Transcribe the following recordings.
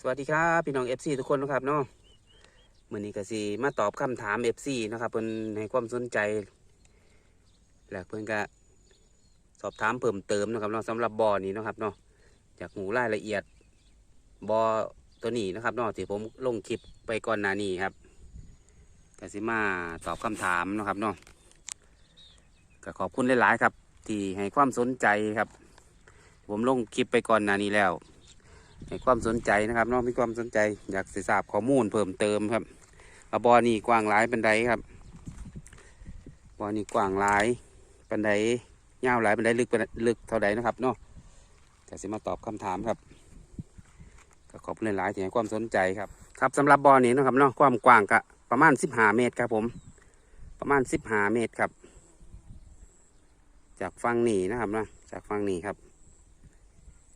สวัสดีครับพี่น้อง FC ทุกคนนะครับเนาะมื่อนี้ก็สิมาตอบคำถาม FC นะครับเพิ่นให้ความสนใจและเพิ่นก็สอบถามเพิ่มเติมนะครับเนาะสำหรับบ่อนี้นะครับเนาะอยากหูรายละเอียดบ่อตัวนี้นะครับเนาะที่ผมลงคลิปไปก่อนหน้านี้ครับก็สิมาตอบคำถามนะครับเนาะก็ขอบคุณหลาย ๆ ครับ ที่ให้ความสนใจครับ ผมลงคลิปไปก่อนหน้านี้แล้ว ให้ความสนใจนะครับน้องมีความสนใจ อยากศึกษาบข้อมูลเพิ่มเติมครับบอนี่กว้างหลายปันไดครับบอนี่กว้างหลายปันไดยาวหลายปันไดลึกปานลึกเท่าใดนะครับเนาะก็สิมาตอบคำถามครับก็ขอบคุณหลายที่ให้ความสนใจครับ ครับสำหรับบอนี้นะครับเนาะความกว้างก็ประมาณ15เมตรครับผม ประมาณ15เมตรครับ จากฝั่งนี้นะครับนะจากฝั่งนี้ครับ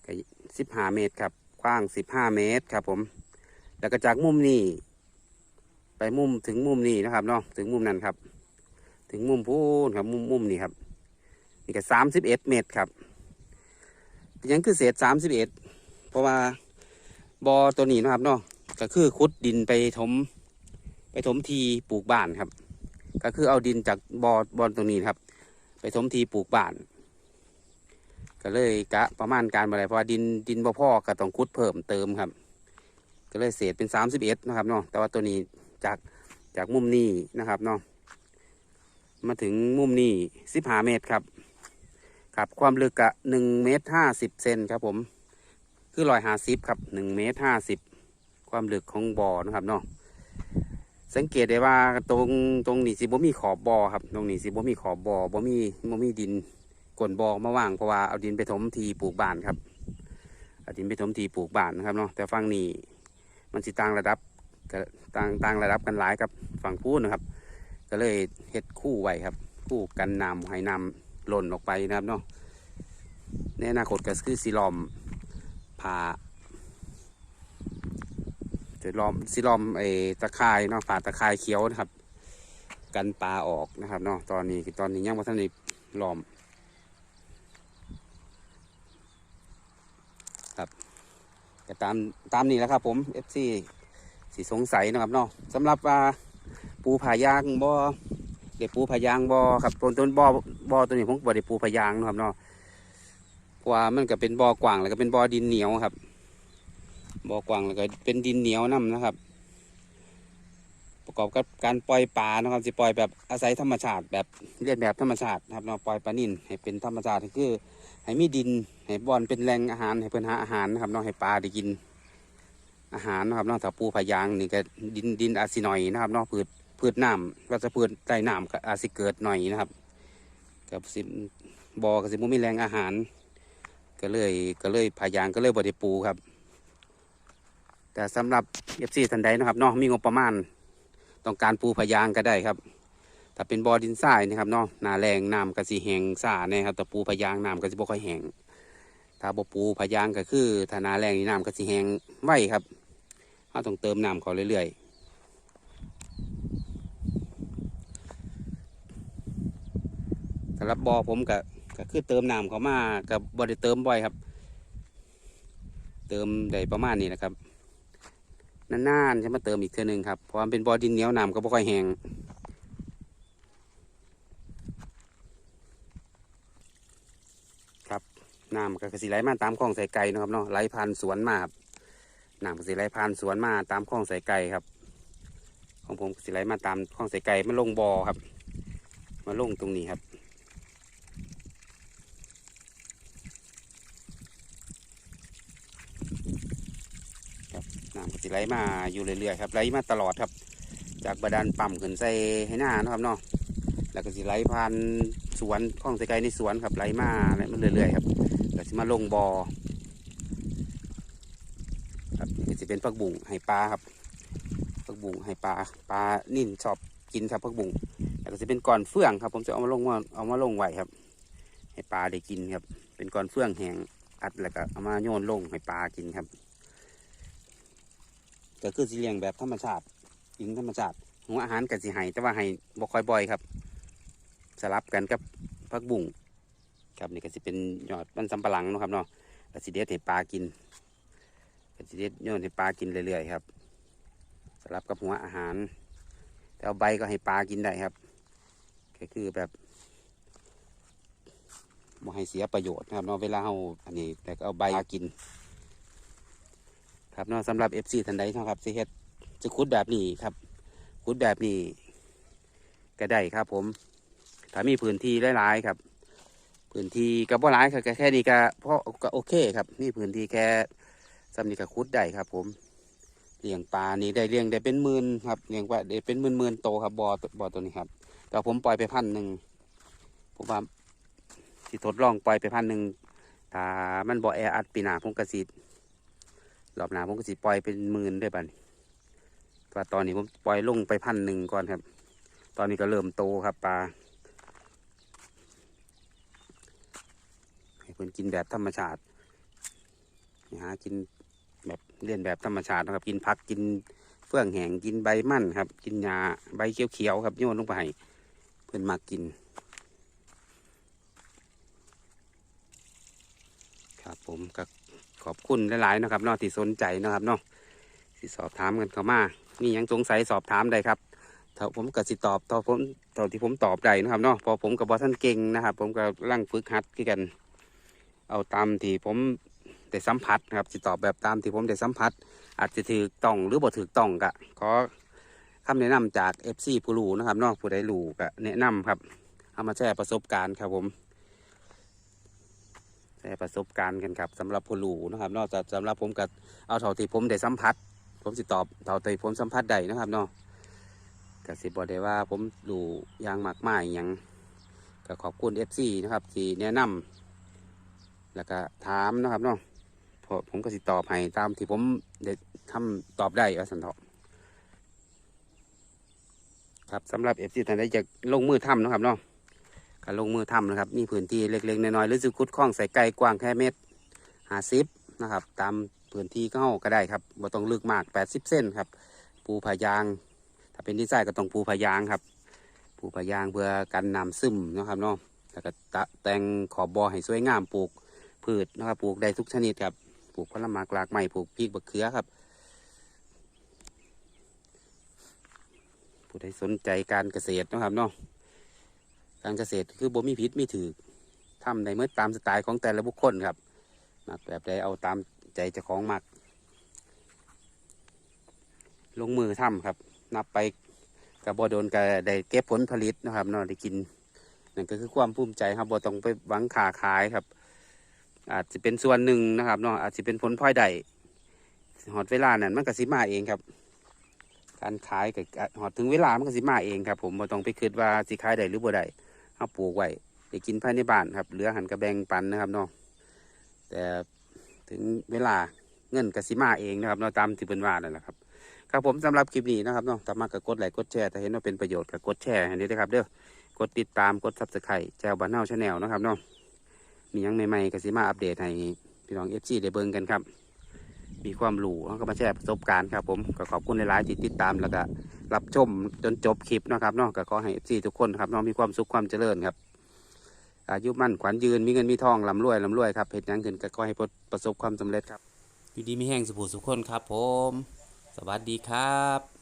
ก็15เมตรครับ กว้าง 15 เมตรครับผม แล้วก็จากมุมนี้ ไปมุมถึงมุมนี้นะครับเนาะถึงมุมนั้นครับ ถึงมุมพูนครับมุมมุมนี้ครับนี่ก็31 เมตรครับยังคือเศษ 31 เพราะว่าบอตัวนี้นะครับเนาะก็คือขุดดินไปถม ไปถมทีปลูกบ้านครับ ก็คือเอาดินจากบอบอตรงนี้ครับ ไปถมทีปลูกบ้าน ก็เลยกะประมาณการอะไรเพราะว่าดินดินบ่พอก็ต้องคุดเพิ่มเติมครับ ก็เลยเศษเป็นสามสิบเอ็ดนะครับเนาะแต่ว่าตัวนี้จากจากมุมนี้นะครับเนาะมาถึงมุมนี้สิบห้าเมตรครับครับความลึกกะหนึ่งเมตรห้าสิบเซนครับผมคือรอยหาสิบครับหนึ่งเมตรห้าสิบความลึกของบ่อนะครับเนาะสังเกตได้ว่าตรงตรงนี้สิบ่มีขอบบ่อครับ ตรงนี้สิบ่มีขอบบ่อบ่มีบ่มีดิน กลนบอมาว่างเพราะว่าเอาดินไปถมทีปลูกบ้านครับเอาดินไปถมทีปลูกบ้านนะครับเนาะแต่ฝั่งนี้มันสิต่างระดับต่างต่างระดับกันหลายครับฝั่งพูนนะครับ ก็เลยเฮ็ดคู่ไว้ครับ คู่กันน้ำให้น้ำหล่นออกไปนะครับเนาะในอนาคตก็คือสีลอมผ่าจะล้อมสีล้อมไอ้ตะข่ายเนาะผ่าตะข่ายเขียวนะครับ กันปลาออกนะครับเนาะตอนนี้ตอนนี้ยังไม่ทันได้ล้อม ก็ตามตามนี้แหล้วครับผม FC สีสงสัยนะครับเนาะสำหรับว่าปูผายางบ่เด็ปูผายางบ่ครับต้นต้นบ่อบ่อตัวนี้ผมบ่ได้ปูผายางนะครับเนาะเพราะว่ามันก็เป็นบ่อกว้างแล้วก็เป็นบ่อดินเหนียวครับบ่อกว้างแล้วก็เป็นดินเหนียวนํนะครับ ประกอบกับการปล่อยปลานะครับจะปล่อยแบบอาศัยธรรมชาติแบบเรียนแบบธรรมชาตินะครับเนาะปล่อยปลานิ่นให้เป็นธรรมชาติก็คือ ให้มีดินให้บอลเป็นแหล่งอาหารให้เพื่อนหาอาหารนะครับเนาะให้ปลาได้กินอาหารนะครับเนาะถ้าปูพยางนี่ก็ดินดินอาจสิหน่อยนะครับเนาะพืชพืชน้ำก็จะพืชใต้น้ำก็อาจสิเกิดหน่อยนะครับกับสิบอกับสิบมีแรงอาหาร ก็เลยก็เลยพยางก็เลยบ่ได้ปูครับ แต่สำหรับเอฟซีทันใดนะครับเนาะมีงบประมาณ ต้องการปูพยางก็ได้ครับ ถ้าเป็นบ่อดินทรายนะครับเนาะนาแรงน้ำกระสีแห้งซาเนี่ยครับแต่ปูพยางน้ำกระสีบ่ค่อยแหงถ้าบ่ปูพยางก็คือถ้านาแรงนี่น้ำกระสีแห้งไวครับเราต้องเติมน้ำเขาเรื่อยๆสำหรับบ่อผมก็ก็คือเติมน้ำเขามากับบ่ได้เติมบ่อยครับ เติมได้ประมาณนี้นะครับนานๆจะมาเติมอีกเทื่อหนึงครับเพราะมันเป็นบ่อดินเหนียวน้ำก็บ่ค่อยแห้ง น้ำก็สิไหลมาตามคลองสายไก่นะครับเนาะไหลผ่านสวนมาครับน้ำก็สิไหลผ่านสวนมาตามคลองสายไก่ครับ ของผมก็สิไหลมาตามคลองสายไก่มาลงบอ่อครับ มาลงตรงนี้ครับครับน้ำก็สิไหลมาอยู่เรื่อยๆครับไหลมาตลอดครับ จากบาดาลปั๊มขึ้นใส่ให้หน้านะครับเนาะแล้วก็สิไหลผ่านสวนคลองสายไก่ในสวนครับไหลมาไหลมาเรื่อยๆครับ มาลงบอ่อครับนี่จะเป็นผักบุ้งให้ปลาครับผักบุ้งให้ปลาปลานิ่นชอบกินครับผักบุ้งแล้วก็จะเป็นก้อนเฟื่องครับ ผมจะเอามาลงมาเอามาลงไว้ครับ ให้ปลาได้กินครับ เป็นก้อนเฟื่องแห้งอัดแล้วก็เอามาโยนลงให้ปลากินครับก็คือสิเลี้ยงแบบธรรมชาติยิงธรรมชาติหัวอาหารกับสิให้แต่ว่าให้บ่ค่อยบ่อยครับ สลับกันกับผักบุ้ง ครับนี่ก็สิเป็นยอดมันสำปะหลังนะครับเนาะกสิเด็ดให้ปลากินก็จะเด็ดโยนให้ปลากินเรื่อยๆครับสลับกับหัวอาหารแต่เอาใบก็ให้ปลากินได้ครับก็คือแบบบ่ให้เสียประโยชน์นะครับเนาะเวลาเราอันนี้แต่ก็เอาใบกิน ครับเนาะสำหรับ FC ทันใดนะครับสิเฮ็ดจะคุดแบบนี้ครับคุดแบบนี้ก็ได้ครับผมถ้ามีพื้นที่หลายๆครับ พื้นที่ก็บ่หลายครับก็แค่นี้ก็พอก็โอเคครับนี่พื้นที่แค่สำนีก็คุดได้ครับ ผมเลี้ยงปลานี่ได้เลี้ยงได้เป็นหมื่นครับเลี้ยงว่าได้เป็นหมื่นหมื่นๆโตครับบ่อบ่อตัวนี้ครับแต่ผมปล่อยไปพันหนึ่งผมว่าสิทดลองปล่อยไปพันหนึ่งถ้ามันบ่อแออัดปีหนาผมก็สิรอบหนาผมก็สิปล่อยเป็นหมื่นด้วยบันแต่ว่าตอนนี้ผมปล่อยลงไปพันหนึ่งก่อนครับ ตอนนี้ก็เริ่มโตครับปลา ให้ เพิ่นกินแบบธรรมชาติหากินแบบเลียนแบบธรรมชาตินะครับ กินผักกินเฟื่องแหงกินใบมันครับ กินหญ้าใบเขียวๆครับโยนลงไปเพิ่นมากิน ครับผมก็ขอบคุณหลายๆนะครับเนาะที่สนใจนะครับเนาะที่สอบถามกันเข้ามามียังสงสัยสอบถามได้ครับถ้าผมก็สิตอบต่อผมตอนที่ผมตอบได้นะครับเนาะพอผมกับบอท่านเก่งนะครับ ผมก็ร่างฝึกหัดกัน เอาตามที่ผมได้สัมผัสครับสิตอบแบบตามที่ผมได้สัมผัส อาจจะถือต้องหรือบ่ถือต้องกะขอคำแนะนำจาก FC ผู้รู้นะครับนอกผู้ใดรู้ก็แนะนำครับเอามาแชร์ประสบการณ์ครับผมแชร์ประสบการณ์กันครับสำหรับผู้รู้นะครับ นอกจากสำหรับผมกับเอาเท่าที่ผมได้สัมผัส ผมสิตอบเท่าที่ผมสัมผัสได้นะครับเนาะก็สิบอกได้ว่าผมรู้อย่างมากมายอย่างก็ขอบคุณ FC นะครับที่แนะนำ แล้วก็ถามนะครับเนาะพอผมก็สิตอบให้ตามที่ผมได้ทำตอบได้ว่าสันเถาะครับสำหรับเอฟซีท่านใดจะลงมือทำนะครับเนาะการลงมือทำนะครับ มีพื้นที่เล็กๆน้อยๆหรือสิคุดคล้องใส่ไก่กว้างแค่เมตรหาซิปนะครับ ตามพื้นที่ก็ก็ได้ครับบ่ต้องลึกมาก80เส้นครับ ปูผายาง ถ้าเป็นที่ใส่ก็ต้องปูผายางครับ ปูผายางเพื่อกันน้ำซึมนะครับเนาะแล้วก็แต่งขอบบอให้สวยงามปลูก พืชนะครับ ปลูกได้ทุกชนิดครับ ปลูกผลไม้กลากไม้ปลูกพริกบักเขือครับ ผู้ใดสนใจการเกษตรนะครับเนาะ การเกษตรคือบ่มีพิษมีถือทำในเมื่อตามสไตล์ของแต่ละบุคคลครับมักแบบใดเอาตามใจเจ้าของมัก ลงมือทำครับ นับไปกับบโดนกับได้เก็บผลผลิตนะครับเนาะได้กินนั่นก็คือความภูมิใจครับบ่ต้องไปหวังขาขายครับ อาจจะเป็นส่วนหนึ่งนะครับเนาะอาจจะเป็นผลพลอยได้หอดเวลานั้นมันก็สิมาเองครับ การขายกับหอดถึงเวลามันก็สิมาเองครับ ผมบ่ต้องไปคิดว่าสิขายได้หรือบ่ได้เอาปลูกไว้ได้กินภายในบ้านครับเหลือหันกระแบงปันนะครับเนาะแต่ถึงเวลาเงินกสิมาเองนะครับเนาะตามที่เป็นว่านั่นแหละครับครับผมสำหรับคลิปนี้นะครับเนาะถ้ามากก็กดไลค์กดแชร์ถ้าเห็นว่าเป็นประโยชน์ก็กดแชร์อันนี้นะครับเด้อกดติดตามกดซับสไครต์แจวบ้านเฮาชาแนลนะครับเนาะ มียังใหม่ๆก็สิมาอัปเดตให้พี่น้องเอฟซีได้เบิ่งกันครับ มีความรู้แล้วก็มาแชร์ประสบการณ์ครับผมก็ขอบคุณหลายๆที่ติดตามแล้วก็รับชมจนจบคลิปนะครับเนาะก็ขอให้เอฟซีทุกคนครับเน้องมีความสุขความเจริญครับ อายุมั่นขวัญยืนมีเงินมีทองลำรวยลำรวยครับเหตุยังขึ้นก็ขอให้ประสบความสำเร็จครับอยู่ดีมีแห้งสุขสุขคนครับ ผม สวัสดีครับ